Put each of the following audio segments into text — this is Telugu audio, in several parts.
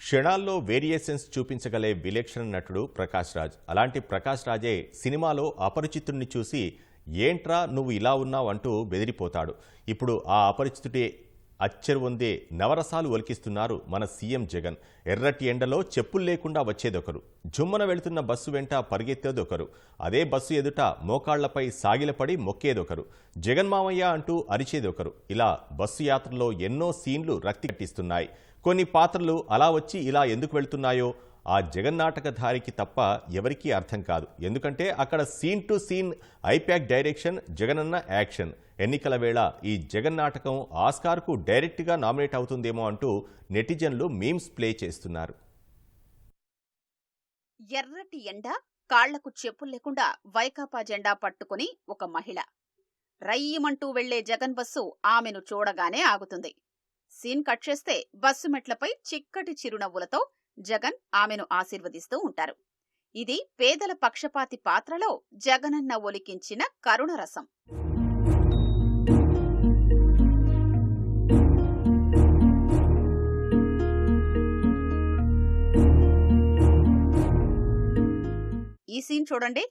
క్షణాల్లో వేరియేషన్స్ చూపించగలే విలక్షణ నటుడు ప్రకాష్ రాజ్. అలాంటి ప్రకాష్ రాజే సినిమాలో అపరిచితుడిని చూసి ఏంట్రా నువ్వు ఇలా ఉన్నావు అంటూ బెదిరిపోతాడు. ఇప్పుడు ఆ అపరిచితుడే అచ్చెరువొందే నవరసాలు ఒలికిస్తున్నారు మన సీఎం జగన్. ఎర్రటి ఎండలో చెప్పులు లేకుండా వచ్చేదొకరు. జుమ్మన వెళుతున్న బస్సు వెంట పరిగెత్తేదొకరు. అదే బస్సు ఎదుట మోకాళ్ళపై సాగిలపడి మొక్కేదొకరు. జగన్ మామయ్య అంటూ అరిచేదొకరు. ఇలా బస్సు యాత్రలో ఎన్నో సీన్లు రక్తి కట్టిస్తున్నాయి. కొన్ని పాత్రలు అలా వచ్చి ఇలా ఎందుకు వెళ్తున్నాయో ఆ జగన్నాటకధారికి తప్ప ఎవరికీ అర్థం కాదు. ఎందుకంటే అక్కడ scene to scene IPAC direction Jagananna action. ఎన్నికల వేళ ఈ జగన్నాటకం ఆస్కార్కు డైరెక్ట్గా నామినేట్ అవుతుందేమో అంటూ నెటిజన్లు మీమ్స్ ప్లే చేస్తున్నారు. ఎర్రటి ఎండ కాళ్ళకు చెప్పులు లేకుండా వైకాపా జెండా పట్టుకుని ఒక మహిళ. రయ్యమంటూ వెళ్ళే జగన్ బస్సు ఆమెను చూడగానే ఆగుతుంది. సీన్ కట్ చేస్తే బస్సు మెట్లపై చిక్కటి చిరునవ్వులతో జగన్ ఆమెను ఆశీర్వదిస్తూ ఉంటారు. ఇది పేదల పక్షపాతి పాత్రలో జగనన్న ఒలికించిన కరుణ రసం. ఈ సీన్ చూడండి.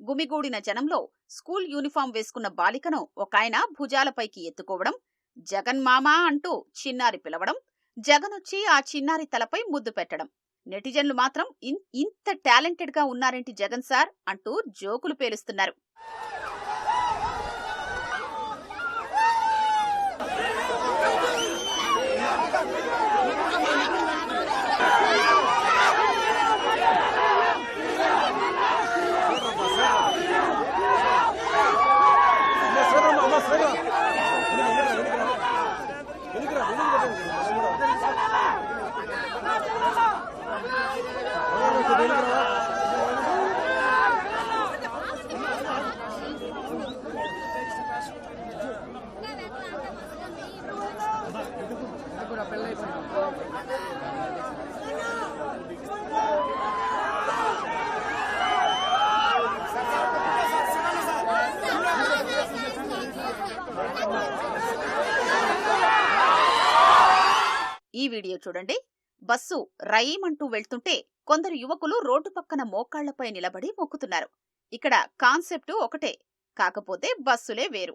గుమిగూడిన జనంలో స్కూల్ యూనిఫామ్ వేసుకున్న బాలికను ఒకాయన భుజాలపైకి ఎత్తుకోవడం జగన్ మామా అంటూ చిన్నారి పిలవడం జగనొచ్చి ఆ చిన్నారి తలపై ముద్దు పెట్టడం. నెటిజన్లు మాత్రం ఇంత టాలెంటెడ్గా ఉన్నారేంటి జగన్ సార్? అంటూ జోకులు పేలుస్తున్నారు. ఈ వీడియో చూడండి బస్సు రయీమంటూ వెళ్తుంటే కొందరు యువకులు రోడ్డు పక్కన మోకాళ్ళపై నిలబడి మొక్కుతున్నారు. ఇక్కడ కాన్సెప్టు ఒకటే కాకపోతే బస్సులే వేరు.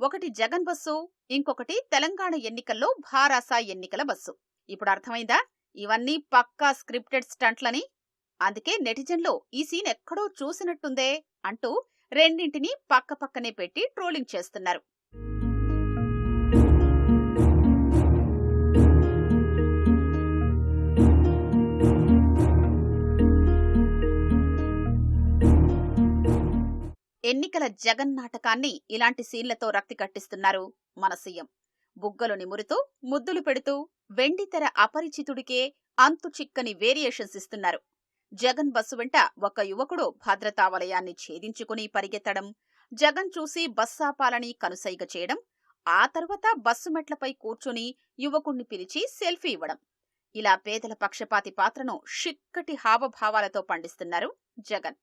ఒకటి జగన్ బస్సు ఇంకొకటి తెలంగాణ ఎన్నికల్లో భారాస ఎన్నికల బస్సు. ఇప్పుడు అర్థమైందా? ఇవన్నీ పక్కా స్క్రిప్టెడ్ స్టంట్లని. అందుకే నెటిజన్లో ఈ సీన్ ఎక్కడో చూసినట్టుందే అంటూ రెండింటినీ పక్కపక్కనే పెట్టి ట్రోలింగ్ చేస్తున్నారు. ఎన్నికల జగన్ నాటకాన్ని ఇలాంటి సీన్లతో రక్తి కట్టిస్తున్నారు మన సీఎం. బుగ్గలు నిమురుతూ ముద్దులు పెడుతూ వెండితెర అపరిచితుడికే అంతు చిక్కని వేరియేషన్స్ ఇస్తున్నారు. జగన్ బస్సు వెంట ఒక యువకుడు భద్రతా వలయాన్ని ఛేదించుకుని పరిగెత్తడం జగన్ చూసి బస్ ఆపాలని కనుసైగ చేయడం ఆ తర్వాత బస్సు మెట్లపై కూర్చుని యువకుణ్ణి పిలిచి సెల్ఫీ ఇవ్వడం. ఇలా పేదల పక్షపాతి పాత్రను షిక్కటి హావభావాలతో పండిస్తున్నారు జగన్.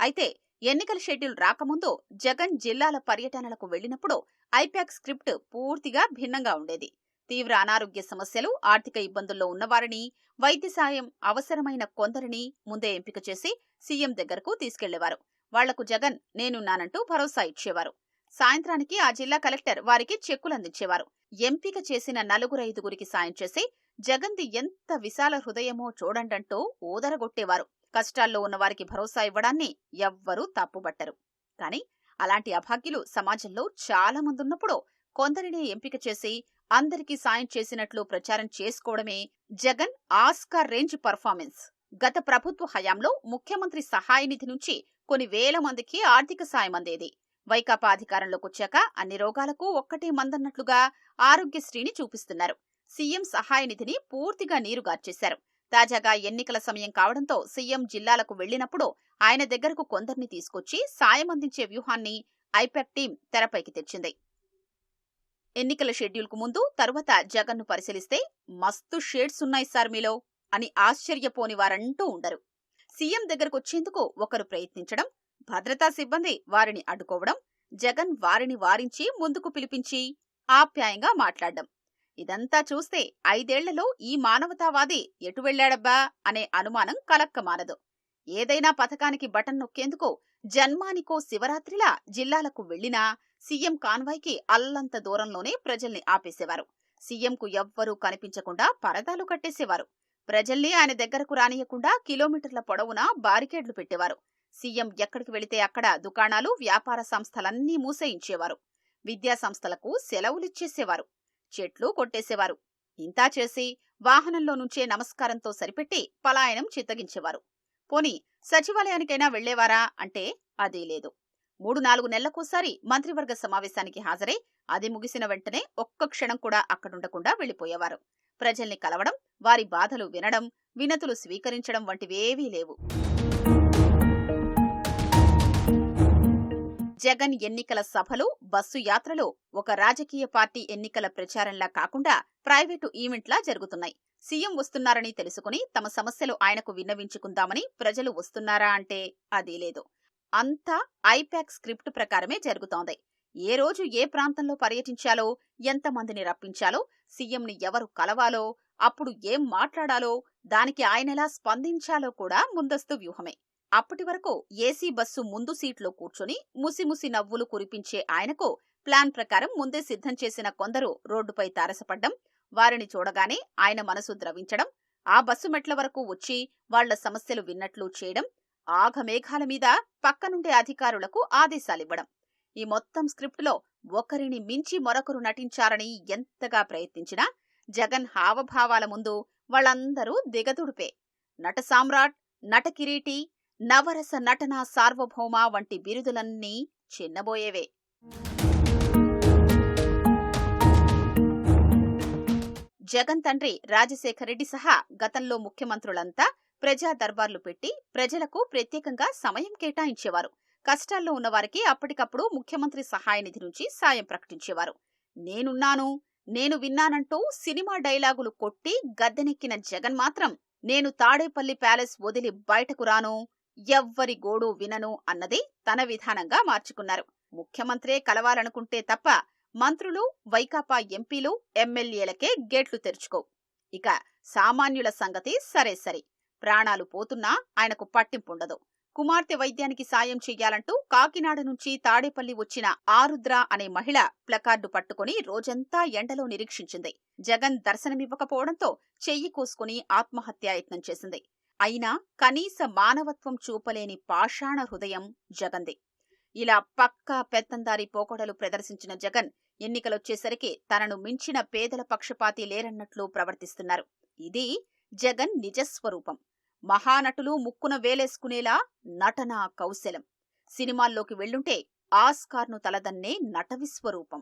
అయితే ఎన్నికల షెడ్యూల్ రాకముందు జగన్ జిల్లాల పర్యటనలకు వెళ్ళినప్పుడు ఐపాక్ స్క్రిప్ట్ పూర్తిగా భిన్నంగా ఉండేది. తీవ్ర అనారోగ్య సమస్యలు ఆర్థిక ఇబ్బందుల్లో ఉన్నవారిని వైద్య సాయం అవసరమైన కొందరిని ముందే ఎంపిక చేసి సీఎం దగ్గరకు తీసుకెళ్ళేవారు. వాళ్ళకు జగన్ నేనున్నానంటూ భరోసా ఇచ్చేవారు. సాయంత్రానికి ఆ జిల్లా కలెక్టర్ వారికి చెక్కులు అందించేవారు ఎంపిక చేసిన నలుగురైదుగురికి సాయం చేసి జగన్ది ఎంత విశాల హృదయమో చూడండంటూ ఊదరగొట్టేవారు కష్టాల్లో ఉన్నవారికి భరోసా ఇవ్వడాన్ని ఎవ్వరూ తప్పుబట్టరు. కాని అలాంటి అభాగ్యులు సమాజంలో చాలా మంది ఉన్నప్పుడు కొందరినే ఎంపిక చేసి అందరికీ సాయం చేసినట్లు ప్రచారం చేసుకోవడమే జగన్ ఆస్కార్ రేంజ్ పర్ఫార్మెన్స్. గత ప్రభుత్వ హయాంలో ముఖ్యమంత్రి సహాయ నిధి నుంచి కొన్ని వేల మందికి ఆర్థిక సాయం అందేది. వైకాపా అధికారంలోకి వచ్చాక అన్ని రోగాలకు ఒక్కటే మందన్నట్లుగా ఆరోగ్యశ్రీని చూపిస్తున్నారు. సీఎం సహాయ నిధిని పూర్తిగా నీరుగార్చేశారు. తాజాగా ఎన్నికల సమయం కావడంతో సీఎం జిల్లాలకు వెళ్ళినప్పుడు ఆయన దగ్గరకు కొందరిని తీసుకొచ్చి సాయం అందించే వ్యూహాన్ని ఐపెక్ టీం తెరపైకి తెచ్చింది. ఎన్నికల షెడ్యూల్కు ముందు తరువాత జగన్ను పరిశీలిస్తే మస్తు షేడ్స్ ఉన్నాయి సార్ మీలో అని ఆశ్చర్యపోని వారంటూ ఉండరు. సీఎం దగ్గరకొచ్చేందుకు ఒకరు ప్రయత్నించడం భద్రతా సిబ్బంది వారిని అడ్డుకోవడం జగన్ వారిని వారించి ముందుకు పిలిపించి ఆప్యాయంగా మాట్లాడడం. ఇదంతా చూస్తే ఐదేళ్ళలో ఈ మానవతావాది ఎటు వెళ్ళాడబ్బా అనే అనుమానం కలక్కమానదు. ఏదైనా పథకానికి బటన్ నొక్కేందుకు జన్మానికో శివరాత్రిలా జిల్లాలకు వెళ్ళినా సీఎం కాన్వాయ్కి అల్లంత దూరంలోనే ప్రజల్ని ఆపేసేవారు. సీఎంకు ఎవ్వరూ కనిపించకుండా పరదాలు కట్టేసేవారు. ప్రజల్ని ఆయన దగ్గరకు రానియకుండా కిలోమీటర్ల పొడవునా బారికేడ్లు పెట్టేవారు. సీఎం ఎక్కడికి వెళితే అక్కడ దుకాణాలు వ్యాపార సంస్థలన్నీ మూసేయించేవారు. విద్యా సంస్థలకు సెలవులిచ్చేసేవారు. చెట్లు కొట్టేసేవారు. ఇంతా చేసి వాహనంలో నుంచే నమస్కారంతో సరిపెట్టి పలాయనం చిత్తగించేవారు. పోని సచివాలయానికైనా వెళ్ళేవారా అంటే అదీ లేదు. మూడు నాలుగు నెలలకోసారి మంత్రివర్గ సమావేశానికి హాజరై అది ముగిసిన వెంటనే ఒక్క క్షణం కూడా అక్కడుండకుండా వెళ్ళిపోయేవారు ప్రజల్ని కలవడం వారి బాధలు వినడం వినతులు స్వీకరించడం వంటివేవీ లేవు. జగన్ ఎన్నికల సభలు బస్సు యాత్రలు ఒక రాజకీయ పార్టీ ఎన్నికల ప్రచారంలా కాకుండా ప్రైవేటు ఈవెంట్లా జరుగుతున్నాయి. సీఎం వస్తున్నారని తెలుసుకుని తమ సమస్యలు ఆయనకు విన్నవించుకుందామని ప్రజలు వస్తున్నారా అంటే అదీ లేదు. అంతా ఐపాక్ స్క్రిప్ట్ ప్రకారమే జరుగుతోంది. ఏ రోజు ఏ ప్రాంతంలో పర్యటించాలో ఎంతమందిని రప్పించాలో సీఎంని ఎవరు కలవాలో అప్పుడు ఏం మాట్లాడాలో దానికి ఆయనెలా స్పందించాలో కూడా ముందస్తు వ్యూహమే. అప్పటి వరకు ఏసీ బస్సు ముందు సీట్లో కూర్చొని ముసిముసి నవ్వులు కురిపించే ఆయనకు ప్లాన్ ప్రకారం ముందే సిద్ధం చేసిన కొందరు రోడ్డుపై తారసపడ్డం వారిని చూడగానే ఆయన మనసు ద్రవించడం ఆ బస్సు మెట్ల వరకు వచ్చి వాళ్ళ సమస్యలు విన్నట్లు చేయడం ఆఘమేఘాల మీద పక్కనుండే అధికారులకు ఆదేశాలివ్వడం. ఈ మొత్తం స్క్రిప్టులో ఒకరిని మించి మరొకరు నటించారని ఎంతగా ప్రయత్నించినా జగన్ హావభావాల ముందు వాళ్ళందరూ దిగదుడిపే. నట సామ్రాట్ నట కిరీటి నవరస నటన సార్వభౌమ వంటి బిరుదులన్నీ చిన్నబోయేవే. జగన్ తండ్రి రాజశేఖర రెడ్డి సహా గతంలో ముఖ్యమంత్రులంతా ప్రజా దర్బార్లు పెట్టి ప్రజలకు ప్రత్యేకంగా సమయం కేటాయించేవారు. కష్టాల్లో ఉన్నవారికి అప్పటికప్పుడు ముఖ్యమంత్రి సహాయ నిధి నుంచి సాయం ప్రకటించేవారు. నేనున్నాను నేను విన్నానంటూ సినిమా డైలాగులు కొట్టి గద్దెనెక్కిన జగన్ మాత్రం నేను తాడేపల్లి ప్యాలెస్ వదిలి బయటకు రాను ఎవ్వరి గోడు వినను అన్నది తన విధానంగా మార్చుకున్నారు. ముఖ్యమంత్రే కలవాలనుకుంటే తప్ప మంత్రులు వైకాపా ఎంపీలు ఎమ్మెల్యేలకే గేట్లు తెరుచుకో ఇక సామాన్యుల సంగతి సరే సరి. ప్రాణాలు పోతున్నా ఆయనకు పట్టింపుండదు. కుమార్తె వైద్యానికి సాయం చెయ్యాలంటూ కాకినాడ నుంచి తాడేపల్లి వచ్చిన ఆరుద్ర అనే మహిళ ప్లకార్డు పట్టుకుని రోజంతా ఎండలో నిరీక్షించింది. జగన్ దర్శనమివ్వకపోవడంతో చెయ్యి కోసుకుని ఆత్మహత్యాయత్నం చేసింది. అయినా కనీస మానవత్వం చూపలేని పాషాణ హృదయం జగన్ది ఇలా పక్కా పెత్తందారి పోకడలు ప్రదర్శించిన జగన్ ఎన్నికలొచ్చేసరికి తనను మించిన పేదల పక్షపాతి లేరన్నట్లు ప్రవర్తిస్తున్నారు. ఇది జగన్ నిజస్వరూపం. మహానటులు ముక్కున వేలేసుకునేలా నటనా కౌశలం. సినిమాల్లోకి వెళ్ళుంటే ఆస్కార్ను తలదన్నే నట విశ్వరూపం